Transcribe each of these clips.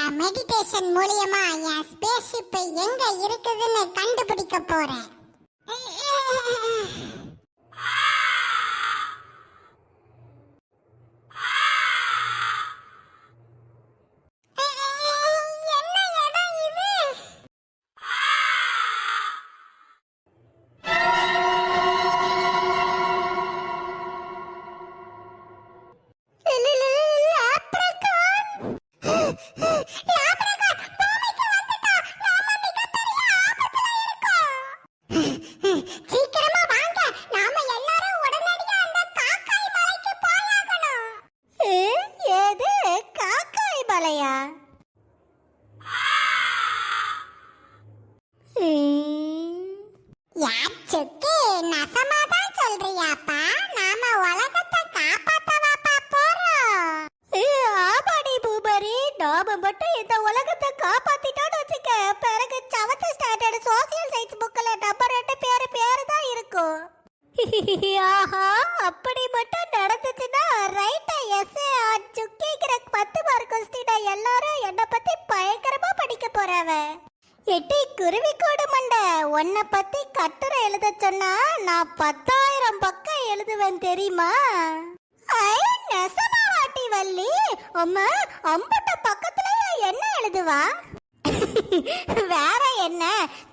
என் meditation மூலியமா என் space எங்க இருக்குதுன்னு கண்டுபிடிக்க போறேன். யாச்சுக்கு நசமா தான் சொல்றியாப்பா. நாம உலகத்தை காப்பாத்தவாப்பா போறோம். ஆமாடி பூபரி. நாம மட்டும் இந்த உலகத்தை காப்பாத்திட்டோம்னு வச்சுக்க பிறகு செவன்த் ஸ்டாண்டர்ட் சோசியல் சயின்ஸ் புக்ல நம்ம ரெண்டு பேரு பேரு தான் இருக்கும். ஆஹா. எட்டி குருவி கோடு மண்டை. உன்னை பத்தி கட்டுரை எழுத சொன்னா நான் பத்தாயிரம் பக்கம் எழுதுவேன் தெரியுமா? ஐ நெசமாவாட்டி வள்ளி. அம்மா அம்பட்ட பக்கத்துல என்ன எழுதுவா? வேற என்ன?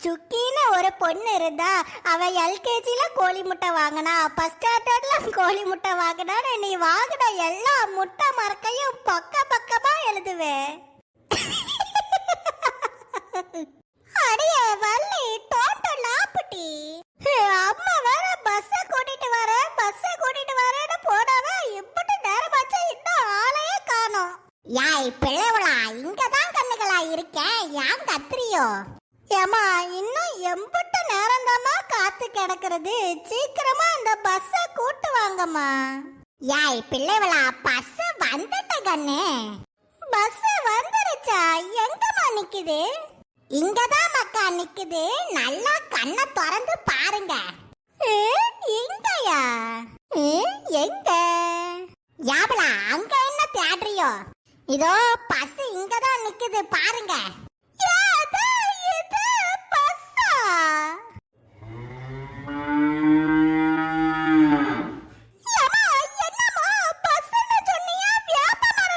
சுக்கின்னு ஒரு பொண்ணு இருந்தா அவ எல்கேஜில கோழி முட்டை வாங்கினா ஃபர்ஸ்ட் ஸ்டாண்டர்ட்ல கோழி முட்டை வாங்கினா நீ வாங்கின எல்லா முட்டை மறக்கையும் பக்க பக்கமா எழுதுவேன் அடியே வள்ளி டோட்டல் லாப்புட்டி. அம்மா வேற பஸ்ஸ கூட்டிட்டு வர பஸ்ஸ கூட்டிட்டு வரேன்னு போனவ நேரம் நேரமாச்சு இன்னும் ஆளையே காணோம். யாய் பிள்ளைவளா இங்க தான் கண்ணுகளா இருக்கேன் ஏன் கத்திரியோ ஏமா இன்னும் எம்புட்டு நேரம்தாம்மா காத்து கிடக்கிறது. சீக்கிரமா அந்த பஸ்ஸ கூட்டு வாங்கம்மா. யாய் பிள்ளைவளா பஸ் வந்துட்ட கண்ணு. பஸ் வந்துருச்சா? எங்கம்மா நிக்குது? இங்கதான் மக்கா நிக்குது. நல்லா கண்ணை திறந்து பாருங்க. எங்கயா? எங்க? யாபலா அங்க என்ன தேடுறியோ? இதோ பஸ் இங்கதான் நிக்குது பாருங்க.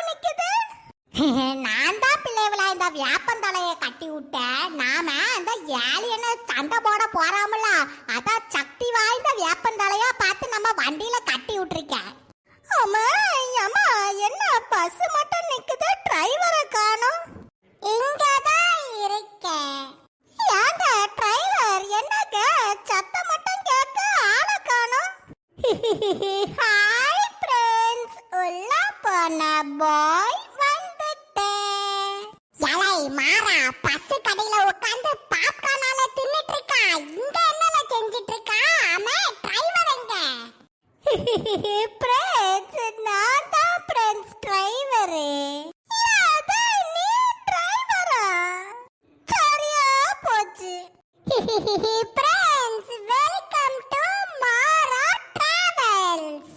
நிக்குது. நான் தான் பிள்ளைவளா இந்த வியாபாரம் கட்டி விட்ட. நாம அந்த ஏலியனை சண்டை போட போறாமல அதான் சக்தி வாய்ந்த வேப்பந்தலையா பார்த்து நம்ம வண்டியில கட்டி விட்டுருக்கேன். அம்மா அம்மா என்ன பஸ் மட்டும் நிக்குது? டிரைவரை காணோம். இங்கதான் இருக்கேன். ஏங்க டிரைவர் என்னங்க? சத்தம் மட்டும் கேட்க ஆளை காணோம். ஹாய் ஃப்ரெண்ட்ஸ் உள்ள போன பாய் பிரின்ஸ் நான் தான் பிரின்ஸ் டிரைவரு நீ டிரைவரா சரியா போச்சு. Friends welcome to Mara travels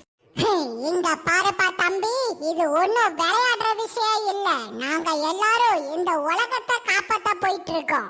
இந்த பாருப்பா தம்பி இது ஒன்றும் விளையாடுற விஷயம் இல்லை. நாங்க எல்லாரும் இந்த உலகத்தை காப்பாத்த போயிட்டு இருக்கோம்.